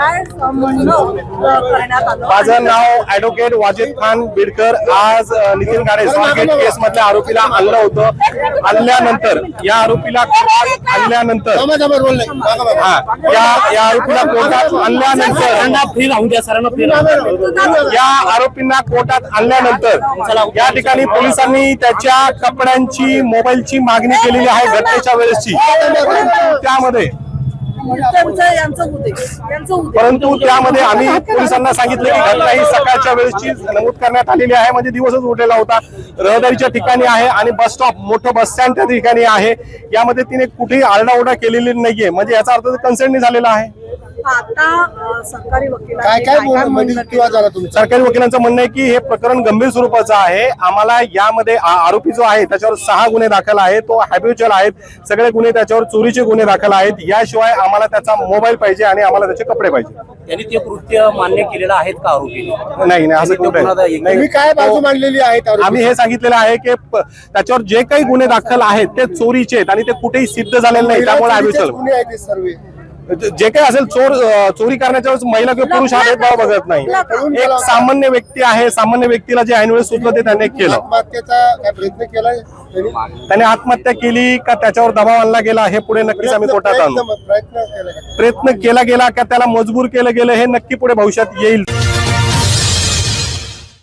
म्हणणं करण्यात आलं? माझं नाव ऍडव्होकेट वाजिद खान बिडकर. आज नितीन गाडे स्वारगेट केस मधल्या आरोपीला आणलं होतं. आणल्यानंतर या आरोपीला कोर्टात आणल्यानंतर हा या या आरोपीला कोर्टात आणल्यानंतर फ्री राहून द्या सरांना फ्री या आरोपींना कोर्टात आणल्यानंतर या ठिकाणी पोलिसांनी त्याच्या कपड्यांची मोबाईलची मागणी केलेली आहे घटनेच्या वेळेसची. त्यामध्ये त्यांचं यांचं उदय यांचं उदय परंतु त्यामध्ये आम्ही पोलिसांना सांगितलं की घटना ही सकाळच्या वेळेसची नमूद करण्यात आलेली आहे. म्हणजे दिवसच उठलेला होता. रहदारीच्या ठिकाणी आहे आणि बस स्टॉप मोठं बस स्टँड त्या ठिकाणी आहे. यामध्ये तिने कुठेही आरडाओरडा केलेली नाहीये. म्हणजे याचा अर्थ कन्सेंट नाही झालेला आहे. आता सरकारी वकिलांनी काय काय म्हणणं म्हणजे झाला तुमचा सरकारी वकिलांचं म्हणणं आहे की हे प्रकरण गंभीर स्वरूपाचं आहे. आम्हाला यामध्ये आरोपी जो आहे त्याच्यावर सहा गुन्हे दाखल आहेत. तो हॅबिच्युअल आहेत. सगळे गुन्हे त्याच्यावर चोरीचे गुन्हे दाखल आहेत. याशिवाय आम्हाला त्याचा मोबाईल पाहिजे आणि आम्हाला त्याचे कपडे पाहिजे. त्यांनी ते कृत्य मान्य केलेलं आहेत का आरोपीने? नाही नाही असं कुठे. तुम्ही काय बाजू मांडलेली आहेत आरोपी? आम्ही हे सांगितलेलं आहे की त्याच्यावर जे काही गुन्हे दाखल आहेत ते चोरीचे आहेत आणि ते कुठेही सिद्ध झालेले नाही. त्यामुळे चोरीचेच हॅबिच्युअल गुन्हे आहेत हे सर्व. जे काही असेल चोर चोरी करण्याच्या वेळेस महिला किंवा पुरुष हा भेदभाव बघत नाही. एक सामान्य व्यक्ती आहे सामान्य व्यक्तीला जे ऐनवेळेस सुचलं ते त्याने केलं. प्रयत्न केलाय? त्यांनी? आत्महत्या केली का त्याच्यावर दबाव आणला गेला हे पुढे नक्कीच आम्ही कोर्टात आणू. केला? प्रयत्न केला गेला का त्याला मजबूर केलं गेलं हे नक्की पुढे भविष्यात येईल.